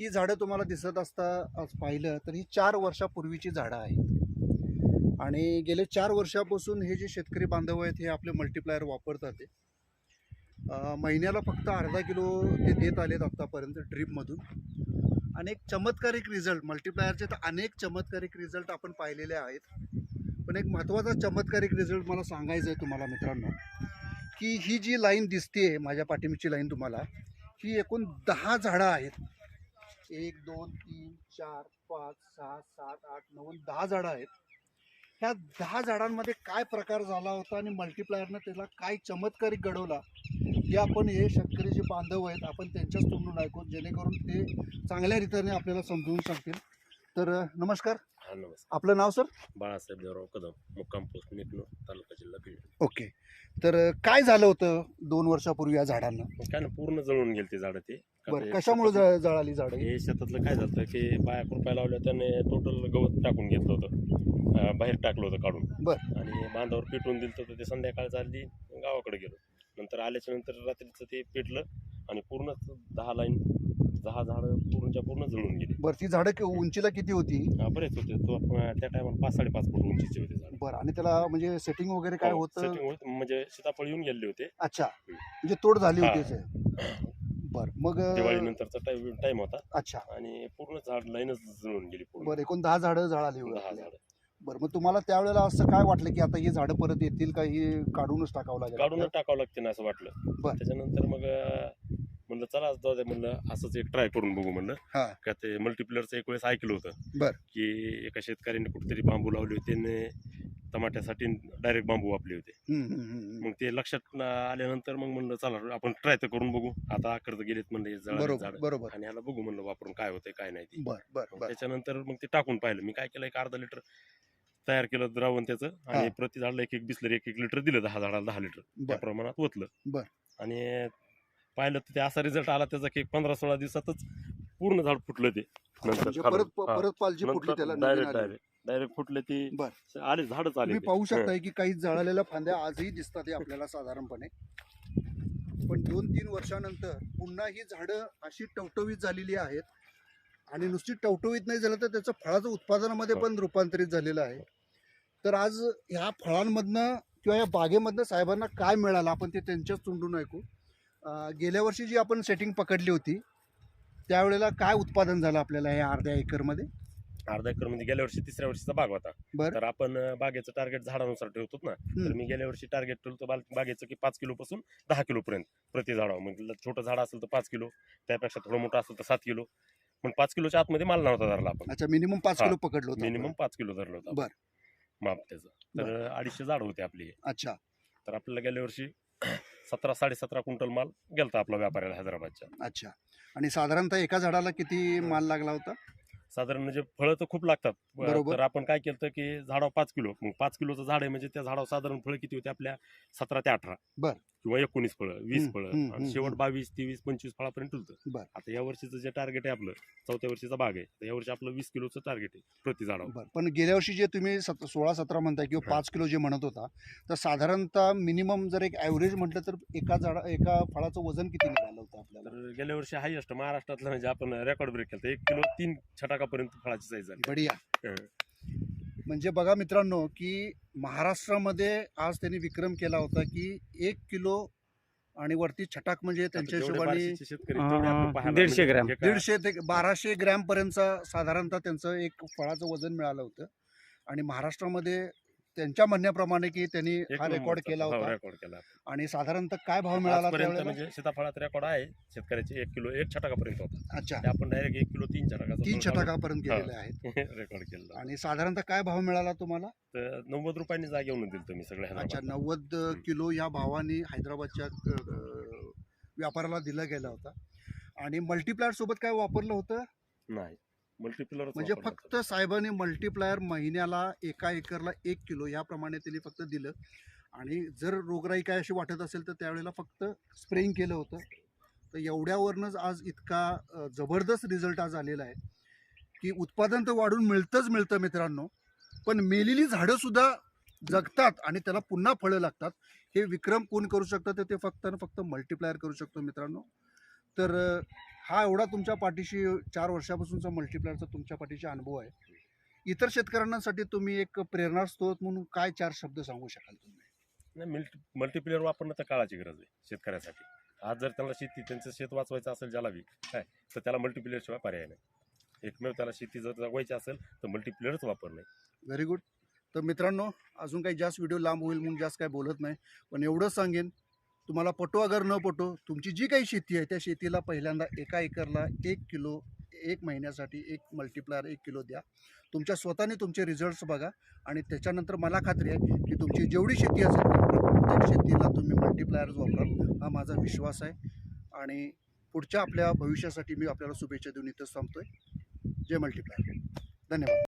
ही झाडं तुम्हाला दिसत असता आज पाहिलं तर ही चार वर्षापूर्वीची झाडं आहेत. आणि गेले चार वर्षापासून हे जे शेतकरी बांधव आहेत हे आपले मल्टीप्लायर वापरतात ते. महिन्याला फक्त अर्धा किलो ते देत आलेत आत्तापर्यंत ड्रीपमधून. आणि एक चमत्कारिक रिझल्ट मल्टीप्लायरचे तर अनेक चमत्कारिक रिझल्ट आपण पाहिलेले आहेत. पण एक महत्त्वाचा चमत्कारिक रिझल्ट मला सांगायचं आहे तुम्हाला मित्रांनो की ही जी लाईन दिसते माझ्या पाठीमागची लाईन तुम्हाला ही एकूण दहा झाडं आहेत. एक दोन तीन चार पाच सहा सात आठ नऊ दहा झाडं आहेत. ह्या दहा झाडांमध्ये काय प्रकार झाला होता आणि मल्टिप्लायरनं त्याला काय चमत्कारिक घडवला हे आपण हे शेतकरी जे बांधव आहेत आपण त्यांच्याच तोंडून ऐकू जेणेकरून ते चांगल्या रीतीने आपल्याला समजवून सांगतील. तर नमस्कार. हा नमस्कार. आपलं नाव सर? बाळासाहेब देवराव कदम मुक्काम पोस्ट निकलो तालुका जिल्हा बीड. ओके. तर काय झालं होतं दोन वर्षापूर्वी या झाडांना? काय ना पूर्ण जळून गेले ते झाडं ते. बरं कशामुळे जळ- जळाली झाडं? ही? हे शेतातलं काय झालं की बाया कृपया लावल्या त्याने टोटल गवत टाकून घेतलं होतं. अं, बाहेर टाकलं होतं काढून. बरं. आणि बांधावर पेटवून दिलं होतं ते संध्याकाळ झाली गावाकडे गेलो. नंतर आल्याच्यानंतर रात्रीचं ते पेटलं आणि पूर्ण दहा लाईन दहा झाडं पूर्णच्या पूर्ण जळून गेली. बरं ती झाडं कि- उंचीला किती होती? हा, बरेच होते. तो आपण त्या टायमाला पाच साडेपाच फूट उंचीचे होते झाड. बरं आणि त्याला म्हणजे सेटिंग वगैरे काय होतं? म्हणजे सीताफळ येऊन गेले होते. अच्छा. म्हणजे तोड झाली हा. होती त्याची. बरं मग अ, दिवाळी नंतरचा टाइम टाइम होता. अच्छा. आणि पूर्ण झाड लाईनच जळून गेली पूर्ण. बरं एकूण दहा झाडं दहा होती झाड. बरं मग तुम्हाला त्यावेळेला असं काय वाटलं की आता ही झाडं परत येतील का? ही काढूनच टाकावं लागेल? काढूनच टाकावं लागते ना असं वाटलं. बरं. त्याच्यानंतर मग अं, म्हणलं चला जाऊ दे म्हणलं असंच एक ट्राय करून बघू म्हणलं. हा. का ते मल्टीप्लेअरचं एक वेळेस ऐकलं होतं. बरं. की एका शेतकऱ्याने कुठेतरी बांबू लावले होते आणि टमाट्यासाठी डायरेक्ट बांबू वापले होते. हम्म, हम्म, हम्म, हम्म. मग ते लक्षात न आल्यानंतर मग म्हणलं चला आपण ट्राय तर करून बघू. आता आकर्त गेलेत म्हणलं हे झाड. बरोबर. आणि ह्याला बघू म्हणलं वापरून काय होतंय काय नाही ते. बर बर मग बर. त्याच्यानंतर मग ते टाकून पाहिलं. मी काय केलं एक अर्धा लिटर तयार केलं द्रावण त्याचं. आणि. प्रति झाडाला एक एक बिसलरी एक एक लिटर दिलं दहा झाडाला दहा लिटर त्या बर. प्रमाणात ओतलं. बर. आणि पाहिलं तर ते असा रिझल्ट आला त्याचा की पंधरा सोळा दिवसातच पूर्ण झाड फुटलं ते म्हणजे खालून. परत हा. परत पालजी फुटली त्याला डायरेक्ट आली. डायरेक्ट डायरेक्ट फुटले ती बर. आले झाडच आले तुम्ही ते. पाहू. शकताय की काही जळालेल्या फांद्या आजही दिसतात हे आपल्याला साधारणपणे पण दोन तीन वर्षानंतर पुन्हा ही झाडं अशी टवटवीत झालेली आहेत आणि नुसती टवटवीत नाही झालं तर त्याचं फळाचं उत्पादनामध्ये हो. पण रूपांतरित झालेलं आहे तर आज ह्या फळांमधनं किंवा या बागेमधनं साहेबांना काय मिळालं आपण ते त्यांच्याच तोंडून ऐकू गेल्या वर्षी जी आपण सेटिंग पकडली होती त्यावेळेला काय उत्पादन झालं आपल्याला या अर्ध्या एकरमध्ये अर्धा एकर म्हणजे गेल्या वर्षी तिसऱ्या वर्षीचा बाग होता बर. तर आपण अं, बागेचं टार्गेट झाडानुसार ठेवतो ना तर. मी गेल्या वर्षी टार्गेट ठेवतो बाल- बागेचं की पाच किलो पासून दहा किलो पर्यंत प्रति झाडावर म्हणजे छोटं झाड असेल तर पाच किलो त्यापेक्षा थोडं मोठं असेल तर सात किलो पण पाच किलोच्या आतमध्ये माल नव्हता धरला आपण अच्छा मिनिमम पाच हा. किलो पकडलं होतं मिनिमम आपण. पाच किलो धरलं होतं बर. आपण. माप त्याचं तर अडीचशे झाड होते आपली अच्छा तर आपल्याला गेल्या वर्षी सतरा साडेसतरा क्विंटल माल गेलता आपला व्यापाऱ्याला हैदराबादच्या. अच्छा. आणि साधारणतः एका झाडाला किती माल लागला होता? साधारण म्हणजे फळं तर खूप लागतात. बरोबर. तर आपण काय केलं की झाडावर पाच किलो मग पाच किलोचं झाड आहे म्हणजे त्या झाडावर साधारण फळं किती होते आपल्या? सतरा ते अठरा. बर. किंवा एकोणीस फळं वीस हम्म, फळं हम्म, आणि हम्म, शेवट हम्म. बावीस तेवीस पंचवीस फळापर्यंत बर. आता या वर्षीचं जे टार्गेट आहे आपलं चौथ्या वर्षीचा बाग आहे तर या वर्षी आपलं वीस किलोचं टार्गेट आहे प्रति झाडावर बरं पण गेल्या वर्षी जे तुम्ही सत सोळा सतरा म्हणताय किंवा हा. पाच किलो जे म्हणत होता तर साधारणतः मिनिमम जर एक ॲव्हरेज म्हटलं तर एका झाडा एका फळाचं वजन किती निघालं होतं आपल्याला तर गेल्या वर्षी हायस्ट महाराष्ट्रातलं म्हणजे आपण रेकॉर्ड ब्रेक केलं एक किलो तीन छटाकापर्यंत फळाची साईज झाली बढिया हं. म्हणजे बघा मित्रांनो की महाराष्ट्रामध्ये आज त्यांनी विक्रम केला होता की एक किलो आणि वरती छटाक म्हणजे त्यांच्या हिशोबाने दीडशे ग्रॅम. दीडशे ते बाराशे ग्रॅम पर्यंतचा साधारणतः त्यांचं एक फळाचं वजन मिळालं होतं. आणि महाराष्ट्रामध्ये त्यांच्या म्हणण्याप्रमाणे की त्यांनी हा रेकॉर्ड नंबरचा. केला हो, होता. रेकॉर्ड केला आणि साधारणतः काय भाव मिळाला आजपर्यंत त्यावेळेला? म्हणजे सीताफळात रेकॉर्ड आहे. शेतकऱ्याचे एक किलो एक छटाकापर्यंत होता. अच्छा. ते आपण डायरेक्ट एक किलो तीन छटाकाचा तीन छटाकापर्यंत हा. गेलेले आहेत. रेकॉर्ड केला आणि साधारणतः काय भाव मिळाला तुम्हाला? तर नव्वद रुपयांनी जागा घेऊन दिलं तुम्ही सगळ्या अच्छा हैदराबादला. नव्वद किलो या भावाने हैदराबादच्या अ, व्यापाराला दिला गेला होता. आणि मल्टीप्लायर सोबत काय वापरलं होतं? नाही. मल्टीप्लर म्हणजे फक्त साहेबांनी मल्टीप्लायर महिन्याला एका एकरला एक किलो याप्रमाणे त्यांनी फक्त दिलं. आणि जर रोगराई काय अशी वाटत असेल तर त्यावेळेला फक्त स्प्रेइंग केलं होतं. तर एवढ्यावरनंच आज इतका जबरदस्त रिझल्ट आज आलेला आहे. की उत्पादन तर वाढून मिळतंच मिळतं मित्रांनो पण मेलेली झाडंसुद्धा जगतात आणि त्याला पुन्हा फळं लागतात. हे विक्रम कोण करू शकतं? तर ते फक्त आणि फक्त मल्टीप्लायर करू शकतो मित्रांनो. तर हा एवढा तुमच्या पाठीशी चार वर्षापासूनचा मल्टीप्लायरचा तुमच्या पाठीशी अनुभव आहे. इतर शेतकऱ्यांसाठी तुम्ही एक प्रेरणास्त्रोत म्हणून काय चार शब्द सांगू शकाल तुम्ही? नाही मल्टी मल्टीप्लेअर वापरणं तर काळाची गरज आहे शेतकऱ्यासाठी. आज जर त्यांना शेती त्यांचं शेत वाचवायचं असेल ज्याला बी काय तर त्याला मल्टीप्लेअर शिवाय पर्याय नाही. एकमेव त्याला शेती जर जगवायची असेल तर मल्टीप्लेअरच वापरणे व्हेरी गुड तर मित्रांनो अजून काही जास्त व्हिडिओ लांब होईल म्हणून जास्त काही बोलत नाही. पण एवढंच सांगेन तुम्हाला पटो अगर न पटो तुमची जी काही शेती आहे त्या शेतीला पहिल्यांदा एका एकरला एक किलो एक महिन्यासाठी एक मल्टीप्लायर एक किलो द्या. तुमच्या स्वतःने तुमचे रिझल्ट्स बघा आणि त्याच्यानंतर मला खात्री आहे की तुमची जेवढी शेती असेल त्या प्रत्येक शेतीला तुम्ही मल्टिप्लायर्स वापराल हा माझा विश्वास आहे. आणि पुढच्या आपल्या भविष्यासाठी मी आपल्याला शुभेच्छा देऊन इथंच आहे जय मल्टिप्लायर धन्यवाद.